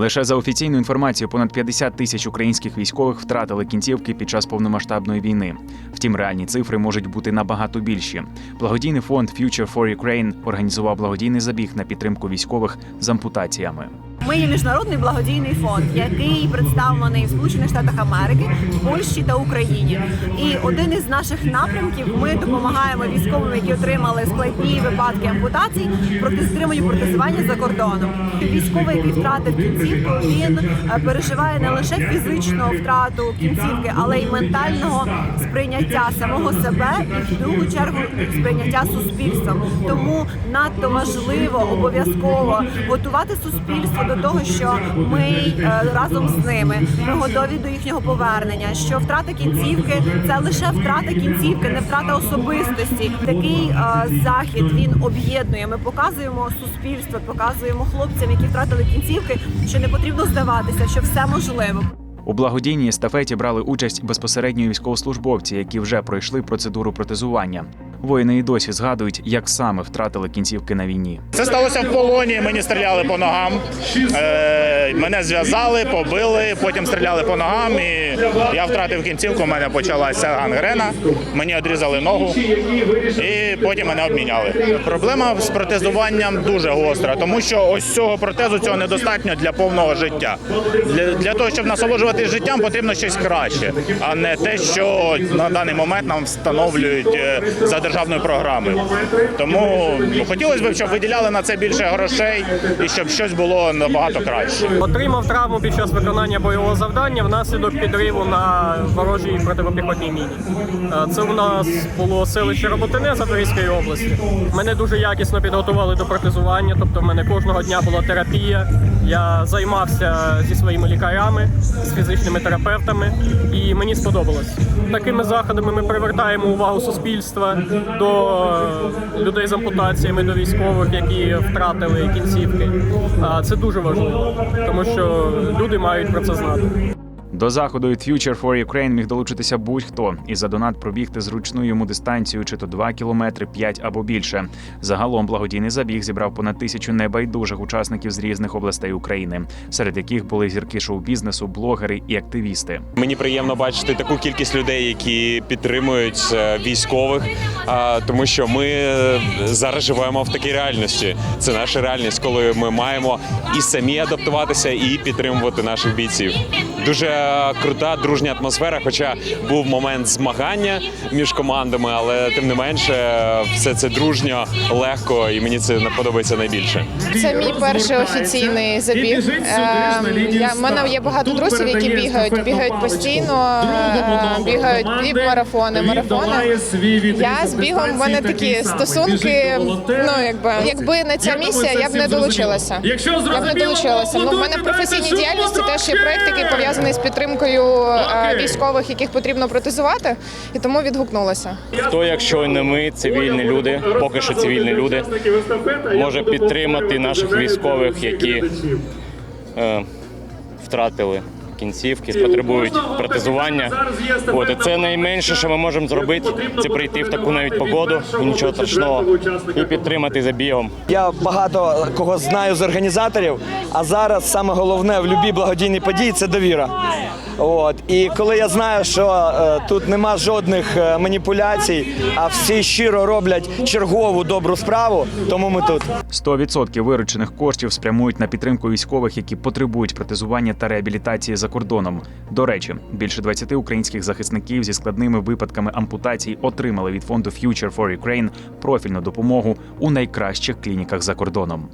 Лише за офіційну інформацію понад 50 тисяч українських військових втратили кінцівки під час повномасштабної війни. Втім, реальні цифри можуть бути набагато більші. Благодійний фонд Future for Ukraine організував благодійний забіг на підтримку військових з ампутаціями. Ми є міжнародний благодійний фонд, який представлений в Сполучених Штатах Америки, Польщі та Україні. І один із наших напрямків ми допомагаємо військовим, які отримали складні випадки ампутацій, проти стриманню протезування за кордоном. Військовий, який втратив кінцівку, він е, переживає не лише фізичну втрату кінцівки, але й ментального сприйняття самого себе і в другу чергу сприйняття суспільством. Тому надто важливо обов'язково готувати суспільство до того, що ми е, разом з ними ми готові до їхнього повернення. Що втрата кінцівки це лише втрата кінцівки, не втрата особистості. Такий е, захід він об'єднує. Ми показуємо суспільству, показуємо хлопцям, які втратили кінцівки, що не потрібно здаватися, що все можливо. У благодійній естафеті брали участь безпосередньо військовослужбовці, які вже пройшли процедуру протезування. Воїни і досі згадують, як саме втратили кінцівки на війні. Це сталося в полоні. Мені стріляли по ногам. Е, мене зв'язали, побили, потім стріляли по ногам. І я втратив кінцівку. У мене почалася гангрена. Мені відрізали ногу і потім мене обміняли. Проблема з протезуванням дуже гостра, тому що ось цього протезу цього недостатньо для повного життя. Для, для того, щоб насолоджуватися життям, потрібно щось краще, а не те, що на даний момент нам встановлюють е, за державною програмою. Тому ну, хотілося б, щоб виділяли на це більше грошей і щоб щось було набагато краще. Отримав травму під час виконання бойового завдання внаслідок підриву на ворожій протипіхотній міні. Е, Це у нас було селище Роботине Запорізької області. Мене дуже якісно підготували до протезування, тобто в мене кожного дня була терапія. Я займався зі своїми лікарями, з фізичними терапевтами, і мені сподобалось. Такими заходами ми привертаємо увагу суспільства до людей з ампутаціями, до військових, які втратили кінцівки. Це дуже важливо, тому що люди мають про це знати. До заходу від Future for Ukraine міг долучитися будь-хто і за донат пробігти зручну йому дистанцію, чи то 2 кілометри, 5 або більше. Загалом благодійний забіг зібрав понад тисячу небайдужих учасників з різних областей України, серед яких були зірки шоу-бізнесу, блогери і активісти. Мені приємно бачити таку кількість людей, які підтримують е, військових, тому що ми е, зараз живемо в такій реальності. Це наша реальність, коли ми маємо і самі адаптуватися, і підтримувати наших бійців. Дуже крута дружня атмосфера, хоча був момент змагання між командами, але тим не менше, все це дружньо, легко, і мені це подобається найбільше. Це мій перший офіційний забіг. Ем, Я, мене є багато друзів, які бігають, бігають постійно, е, бігають півмарафони, марафони. Я з бігом в мене такі стосунки. Ну якби якби не ця місія, я б не долучилася. Я б не долучилася. Ну, в мене в професійній діяльності теж є проект, який пов'язаний з підтримкою е, військових, яких потрібно протезувати, і тому відгукнулася. Хто, якщо не ми, цивільні люди, поки що цивільні люди, може підтримати наших військових, які е, втратили кінцівки, потребують протезування. От, і це найменше, що ми можемо зробити, це прийти в таку навіть погоду, і нічого страшного, і підтримати забігом. Я багато кого знаю з організаторів, а зараз саме головне в будь-якій благодійній події це довіра. От і коли я знаю, що е, тут нема жодних е, маніпуляцій, а всі щиро роблять чергову добру справу, тому ми тут. 100% виручених коштів спрямують на підтримку військових, які потребують протезування та реабілітації за кордоном. До речі, більше 20 українських захисників зі складними випадками ампутацій отримали від фонду Future for Ukraine профільну допомогу у найкращих клініках за кордоном.